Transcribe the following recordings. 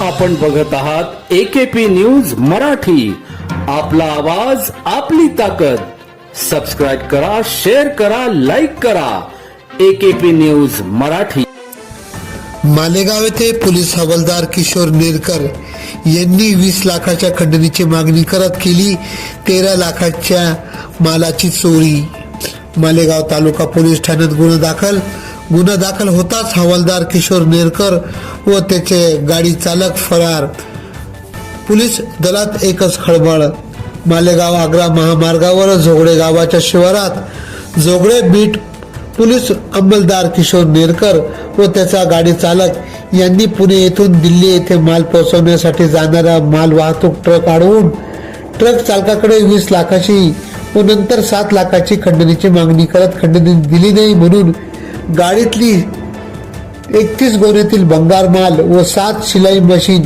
आपण बघत आहात एकेपी न्यूज मराठी. आपला आवाज आपली ताकद. सबस्क्राईब करा शेअर करा लाईक करा. AKP news Marathi. मालेगाव येथे पोलीस हवालदार किशोर नेरकर यांनी वीस लाखाच्या खंडणीची मागणी करत केली तेरा लाखाच्या मालाची चोरी. मालेगाव तालुका पोलीस ठाण्यात गुन्हा दाखल गुन्हा दाखल होताच हवालदार किशोर नेरकर व त्याचे गाडी चालक फरार. पोलीस दलात एकच खळबळ. मालेगाव आग्रा महामार्गावर झोगडे गावाच्या शिवारात झोगडे बीट पोलीस अंमलदार किशोर नेरकर व त्याचा गाडी चालक यांनी पुणे येथून दिल्ली येथे माल पोहोचवण्यासाठी जाणारा माल वाहतूक ट्रक अडवून ट्रक चालकाकडे वीस लाखाची व नंतर सात लाखाची खंडणीची मागणी करत खंडणी दिली नाही म्हणून गाडीतली एकतीस गोरीतील भंगार माल व सात शिलाई मशीन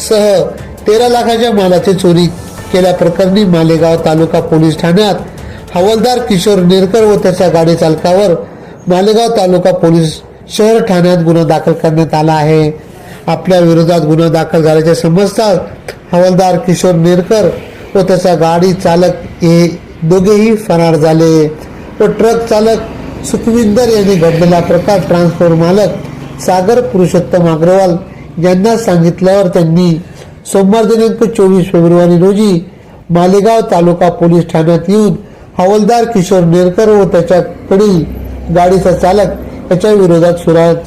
सह तेरा लाखाच्या मालाची चोरी केल्याप्रकरणी मालेगाव तालुका पोलीस ठाण्यात हवालदार किशोर नेरकर व त्याच्या गाडी चालकावर मालेगाव तालुका पोलीस शहर ठाण्यात गुन्हा दाखल करण्यात आला आहे. आपल्या विरोधात गुन्हा दाखल झाल्याचे समजताच हवालदार किशोर नेरकर व त्याचा गाडी चालक हे दोघेही फरार झाले व ट्रक चालक सुखविंदर यांनी घडलेला प्रकार ट्रान्सफॉर्म मालक सागर पुरुषोत्तम अग्रवाल यांना सांगितल्यावर त्यांनी सोमवार दिनांक चोवीस फेब्रुवारी रोजी मालेगाव तालुका पोलीस ठाण्यात येऊन हवालदार किशोर नेरकर व त्याच्याकडील गाडीचा चालक याच्या विरोधात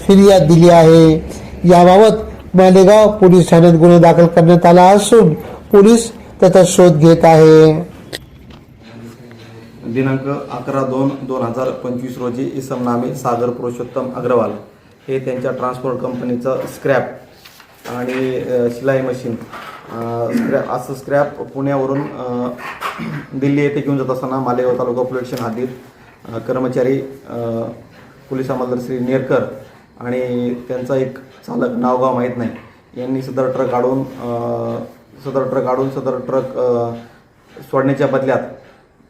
फिर्याद दिली आहे. याबाबत मालेगाव पोलीस ठाण्यात गुन्हा दाखल करण्यात आला असून पोलीस त्याचा शोध घेत आहे. दिनांक अकरा दोन दोन हजार पंचवीस रोजी इसमनामे सागर पुरुषोत्तम अग्रवाल हे त्यांच्या ट्रान्सपोर्ट कंपनीचं स्क्रॅप आणि शिलाई मशीन स्क्रॅप असं स्क्रॅप पुण्यावरून दिल्ली येथे घेऊन जात असताना मालेगाव तालुका पोलीस स्टेशन कर्मचारी पोलीस अंमलदार श्री नेरकर आणि त्यांचा एक चालक नावगाव माहीत नाही. यांनी सदर ट्रक काढून सदर ट्रक काढून सदर ट्रक सोडण्याच्या बदल्यात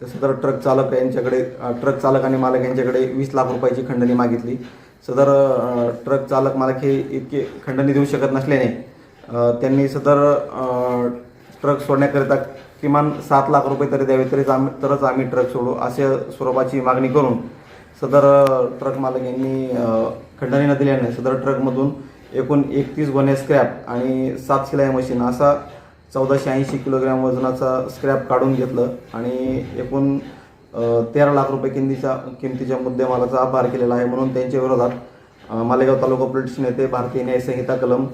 सदर ट्रक चालक यांच्याकडे ट्रक चालक आणि मालक यांच्याकडे वीस लाख रुपयाची खंडणी मागितली. सदर ट्रक चालक मालक हे इतके खंडणी देऊ शकत नसल्याने त्यांनी सदर ट्रक सोडण्याकरिता किमान सात लाख रुपये तरी द्यावे तरीच आम्ही तरच आम्ही ट्रक सोडू अशा स्वरूपाची मागणी करून सदर ट्रक मालक यांनी खंडणी न दिल्याने सदर ट्रकमधून एकूण एकतीस गोणे स्क्रॅप आणि सात शिलाई मशीन असा चौदाशे ऐंशी किलोग्रॅम वजनाचा स्क्रॅप काढून घेतलं आणि एकूण तेरा लाख रुपये किमतीच्या किमतीच्या मुद्देमालाचा आभार केलेला आहे. म्हणून त्यांच्या विरोधात मालेगाव तालुका पोलीस नेते भारतीय न्याय संहिता कलम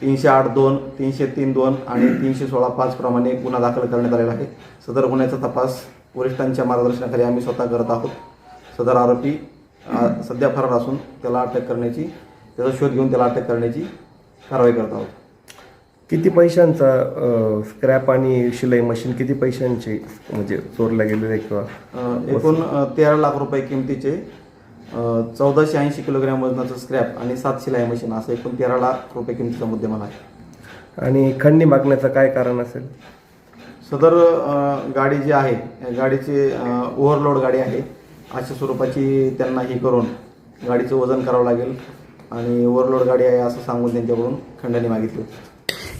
तीनशे आठ दोन तीनशे तीन दोन आणि तीनशे सोळा पाच प्रमाणे गुन्हा दाखल करण्यात आलेला आहे. सदर गुन्ह्याचा तपास वरिष्ठांच्या मार्गदर्शनाखाली आम्ही स्वतः करत आहोत. सदर आरोपी सध्या फरार असून त्याला अटक करण्याची त्याचा शोध घेऊन त्याला अटक करण्याची कारवाई करत आहोत. किती पैशांचा स्क्रॅप आणि शिलाई मशीन किती पैशांची? म्हणजे चोरल्या गेलेले किंवा? एकूण तेरा लाख रुपये किमतीचे चौदाशे ऐंशी किलोग्रॅम वजनाचं स्क्रॅप आणि सात शिलाई मशीन असं एकूण तेरा लाख रुपये किमतीचा मुद्देमाल आहे. आणि खंडणी मागण्याचं काय कारण असेल? सदर गाडी जी आहे गाडीची ओव्हरलोड गाडी आहे अशा स्वरूपाची त्यांना ही करून गाडीचं वजन करावं लागेल आणि ओव्हरलोड गाडी आहे असं सांगून त्यांच्याकडून खंडणी मागितली होती.